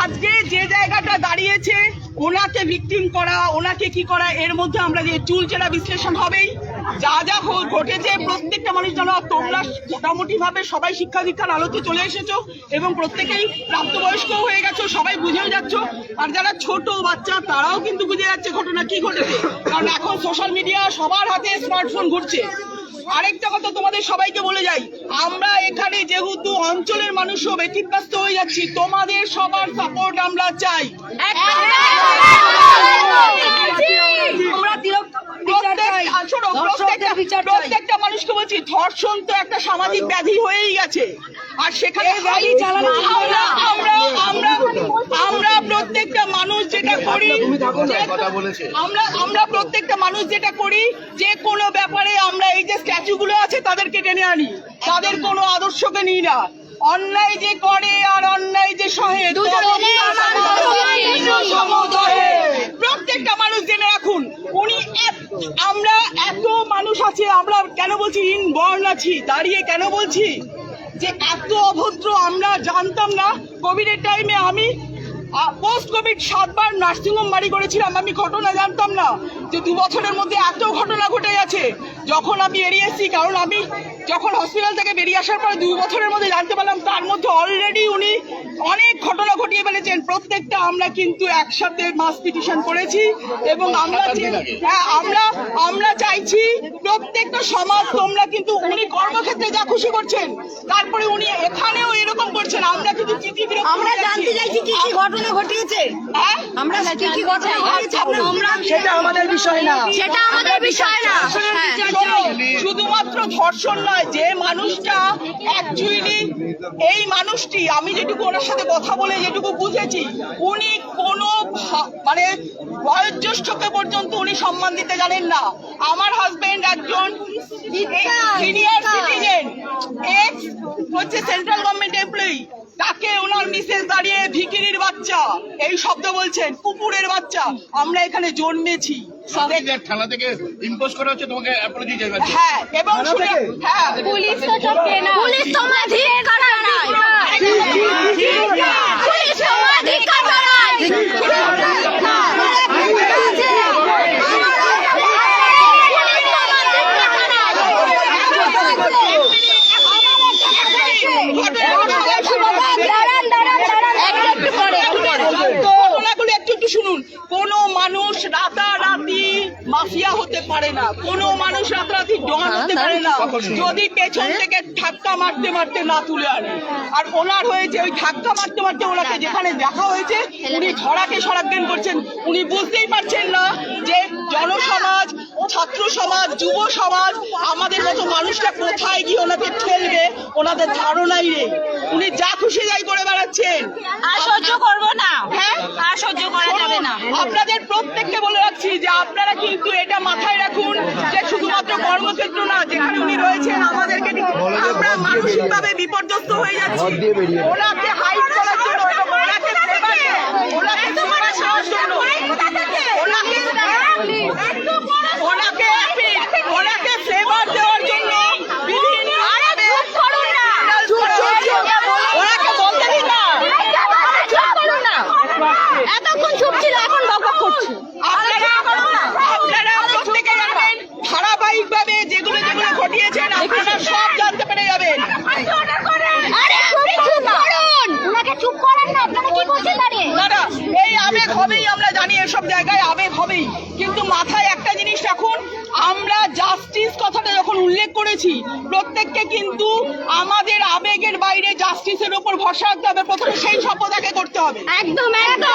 আজকে যে জায়গাটা দাঁড়িয়েছে, ওনাকে ভিকটিম করা, ওনাকে কি করা, এর মধ্যে আমরা যে চুল চেরা বিশ্লেষণ হবেই। যা যা ঘটেছে, প্রত্যেকটা মানুষ যেন তোমরা মোটামুটি ভাবে সবাই শিক্ষা দীক্ষার আলোতে চলে এসেছ এবং প্রত্যেকেই প্রাপ্তবয়স্ক হয়ে গেছো, সবাই বুঝেও যাচ্ছ। আর যারা ছোট বাচ্চা, তারাও কিন্তু বুঝে যাচ্ছে ঘটনা কি ঘটেছে। কারণ এখন সোশ্যাল মিডিয়া সবার হাতে স্মার্টফোন ঘুরছে। আরেকটা কথা তোমাদের সবাইকে বলে যাই আমরা এখানে যেহেতু অঞ্চলের মানুষও ব্যতিব্যস্ত হয়ে যাচ্ছি তোমাদের সবার সাপোর্ট আমরা চাই। প্রত্যেকটা- বিচার প্রত্যেকটা মানুষকে বলছি ধর্ষণ তো একটা সামাজিক ব্যাধি হয়েই গেছে। আর সেখানে আমরা আমরা আমরা প্রত্যেকটা মানুষ যেটা করি কথা বলেছে। আমরা আমরা প্রত্যেকটা মানুষ যেটা করি যে কোনো ব্যাপারে আমরা এই যে স্ট্যাচু গুলো আছে তাদেরকে টেনে আনি। তাদের কোনো আদর্শকে নিই না। অন্যায় যে করে আর অন্যায় যে সহে। প্রত্যেকটা মানুষ জেনে রাখুন উনি আমরা এত মানুষ আছে আমরা কেন বলছি ইন বর্ণ আছি? দাঁড়িয়ে কেন বলছি? যে এত অভদ্র আমরা জানতাম না। কোভিডের টাইমে আমি পোস্ট কোভিড সাতবার নার্সিংহোম বাড়ি করেছিলাম। আমি ঘটনা জানতাম না যে দু বছরের মধ্যে এত ঘটনা ঘটে গেছে। যখন আমি এসেছি কারণ আমি যখন হসপিটাল থেকে বেরিয়ে আসার পরে দু বছরের মধ্যে জানতে পারলাম তার মধ্যে অলরেডি উনি অনেক ঘটনা ঘটিয়ে ফেলেছেন। প্রত্যেকটা আমরা কিন্তু একসাথে মাস পিটিশন করেছি এবং আমরা হ্যাঁ আমরা আমরা চাইছি প্রত্যেকটা সমাজ তোমরা কিন্তু উনি কর্মক্ষেত্রে যা খুশি করছেন তারপরে উনি এখানেও এরকম করছেন। আমরা কিন্তু চিঠি আমরা জানতে চাইছি কি কি ঘটনা ঘটিয়েছে। হ্যাঁ? আমরা কি কি ঘটনা ঘটিয়েছে? আমরা সেটা আমাদের বিষয় না। সেটা আমাদের বিষয় না। হ্যাঁ। শুধুমাত্র ধর্ষণ নয় যে মানুষটা অ্যাকচুয়ালি এই মানুষটি আমি যেটুকু ওনার সাথে কথা বলে যেটুকু বুঝেছি উনি কোনো মানে বয়োজ্যেষ্ঠকে পর্যন্ত উনি সম্মান দিতে জানেন না। আমার হাজবেন্ড একজন সিনিয়র সিটিজেন এক্স হচ্ছে সেন্ট্রাল গভর্নমেন্ট এমপ্লয়ি তাকে ওনার মিসেস দাঁড়িয়ে ভিকিরির বাচ্চা এই শব্দ বলছেন কুকুরের বাচ্চা আমরা এখানে জন্মেছি। থানা থেকে ইম্পোজ করা হচ্ছে তোমাকে অ্যাপোলজি জানাচ্ছে হ্যাঁ এবং শুনে হ্যাঁ পুলিশ তো চোখে না পুলিশ তোমার ঠিক করা নাই পুলিশ তোমার ঠিক করা নাই দাঁড়ান দাঁড়ান দাঁড়ান একটু পরে একটু পরে ঘটনাগুলো একটু একটু শুনুন কোন মানুষ রাতারাতি মাফিয়া হতে পারে না কোন মানুষ রাতারাতি ডন হতে পারে না। যদি পেছন থেকে ধাক্কা মারতে মারতে না তুলে আনে আর ওনার হয়েছে ওই ধাক্কা মারতে মারতে ওনাকে যেখানে দেখা হয়েছে উনি ধরাকে সরাজ্ঞান করছেন। উনি বুঝতেই পারছেন না যে জনসমাজ ছাত্র সমাজ যুব সমাজ আমাদের মতো মানুষটা কোথায় গিয়ে ওনাকে ঠেলবে ওনাদের ধারণাই নেই। উনি যা খুশি যাই করে বেড়াচ্ছেন। আর সহ্য করব না। হ্যাঁ? আর সহ্য করা যাবে না। আপনাদের প্রত্যেককে বলে রাখছি যে আপনারা কিন্তু এটা মাথায় রাখুন যে শুধুমাত্র কর্মক্ষেত্র না যেখানে উনি রয়েছেন আমাদেরকে আমরা মানসিক ভাবে বিপর্যস্ত হয়ে যাচ্ছি। ওনাকে হাইট করার জন্য ওনাকে সেবা ওনাকে সেবা করার জন্য ওনাকে ওনাকে ওনাকে ফ্লেভার দেওয়ার জন্য বিভিন্ন ভাবে ওনাকে বলতে দিন না এতক্ষণ চুপ ছিল এখন বকবক করছে আপনারা আপনারা প্রত্যেকে জানবেন ধারাবাহিকভাবে যেগুলো যেগুলো ঘটিয়েছেন আপনারা সব জানতে পেরে যাবেন আরে চুপ করুন ওনাকে চুপ করেন না আপনারা কি করছেন দাঁড়িয়ে না না এই আবেগ হবেই, আমরা জানি এসব জায়গায় আবেগ হবেই। কিন্তু মাথায় একটা জিনিস রাখুন, আমরা জাস্টিস কথাটা যখন উল্লেখ করেছি, প্রত্যেককে কিন্তু আমাদের আবেগের বাইরে জাস্টিসের উপর ভরসা রাখতে হবে, প্রথমে সেই শপথ আগে করতে হবে। একদম একদম।